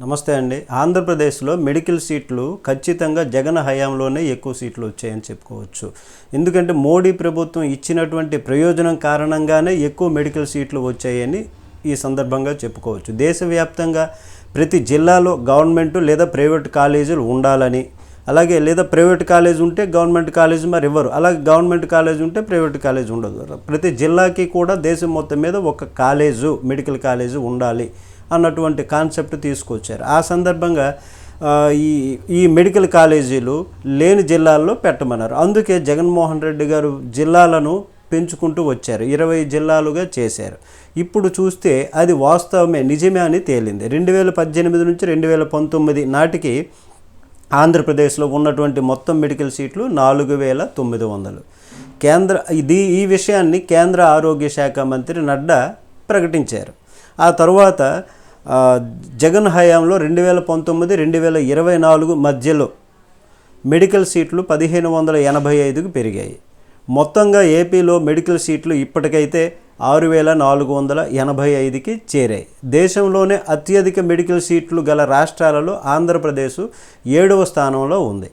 నమస్తే అండి. ఆంధ్రప్రదేశ్లో మెడికల్ సీట్లు ఖచ్చితంగా జగన్ హయాంలోనే ఎక్కువ సీట్లు వచ్చాయని చెప్పుకోవచ్చు. ఎందుకంటే మోడీ ప్రభుత్వం ఇచ్చినటువంటి ప్రయోజనం కారణంగానే ఎక్కువ మెడికల్ సీట్లు వచ్చాయని ఈ సందర్భంగా చెప్పుకోవచ్చు. దేశవ్యాప్తంగా ప్రతి జిల్లాలో గవర్నమెంట్ లేదా ప్రైవేట్ కాలేజీలు ఉండాలని అలాగే లేదా ప్రైవేట్ కాలేజ్ ఉంటే గవర్నమెంట్ కాలేజ్ మరి ఇవ్వరు అలాగే గవర్నమెంట్ కాలేజ్ ఉంటే ప్రైవేట్ కాలేజ్ ఉండదు. ప్రతి జిల్లాకి కూడా దేశం మొత్తం మీద ఒక కాలేజు మెడికల్ కాలేజు ఉండాలి. అన్నటువంటి కాన్సెప్ట్ తీసుకొచ్చారు. ఆ సందర్భంగా ఈ ఈ మెడికల్ కాలేజీలు లేని జిల్లాల్లో పెట్టమన్నారు. అందుకే జగన్మోహన్ రెడ్డి గారు జిల్లాలను పెంచుకుంటూ వచ్చారు. ఇరవై జిల్లాలుగా చేశారు. ఇప్పుడు చూస్తే అది వాస్తవమే నిజమే అని తేలింది. రెండు వేల పద్దెనిమిది నుంచి రెండు వేల పంతొమ్మిది నాటికి ఆంధ్రప్రదేశ్లో ఉన్నటువంటి మొత్తం మెడికల్ సీట్లు నాలుగు వేల తొమ్మిది వందలు. కేంద్ర ఇది ఈ విషయాన్ని కేంద్ర ఆరోగ్య శాఖ మంత్రి నడ్డా ప్రకటించారు. ఆ తర్వాత జగన్ హయాంలో రెండు వేల పంతొమ్మిది రెండు వేల ఇరవై నాలుగు మధ్యలో మెడికల్ సీట్లు పదిహేను వందల ఎనభై ఐదుకు పెరిగాయి. మొత్తంగా ఏపీలో మెడికల్ సీట్లు ఇప్పటికైతే ఆరు వేల నాలుగు వందల ఎనభై ఐదుకి చేరాయి. దేశంలోనే అత్యధిక మెడికల్ సీట్లు గల రాష్ట్రాలలో ఆంధ్రప్రదేశ్ ఏడవ స్థానంలో ఉంది.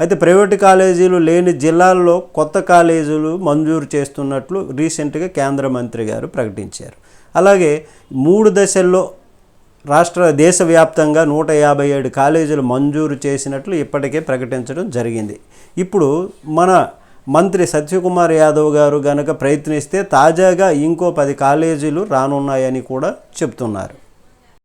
అయితే ప్రైవేటు కాలేజీలు లేని జిల్లాల్లో కొత్త కాలేజీలు మంజూరు చేస్తున్నట్లు రీసెంట్గా కేంద్ర మంత్రి గారు ప్రకటించారు. అలాగే మూడు దశల్లో రాష్ట్ర దేశవ్యాప్తంగా నూట యాభై ఏడు కాలేజీలు మంజూరు చేసినట్లు ఇప్పటికే ప్రకటించడం జరిగింది. ఇప్పుడు మన మంత్రి సత్యకుమార్ యాదవ్ గారు గనక ప్రయత్నిస్తే తాజాగా ఇంకో పది కాలేజీలు రానున్నాయని కూడా చెప్తున్నారు.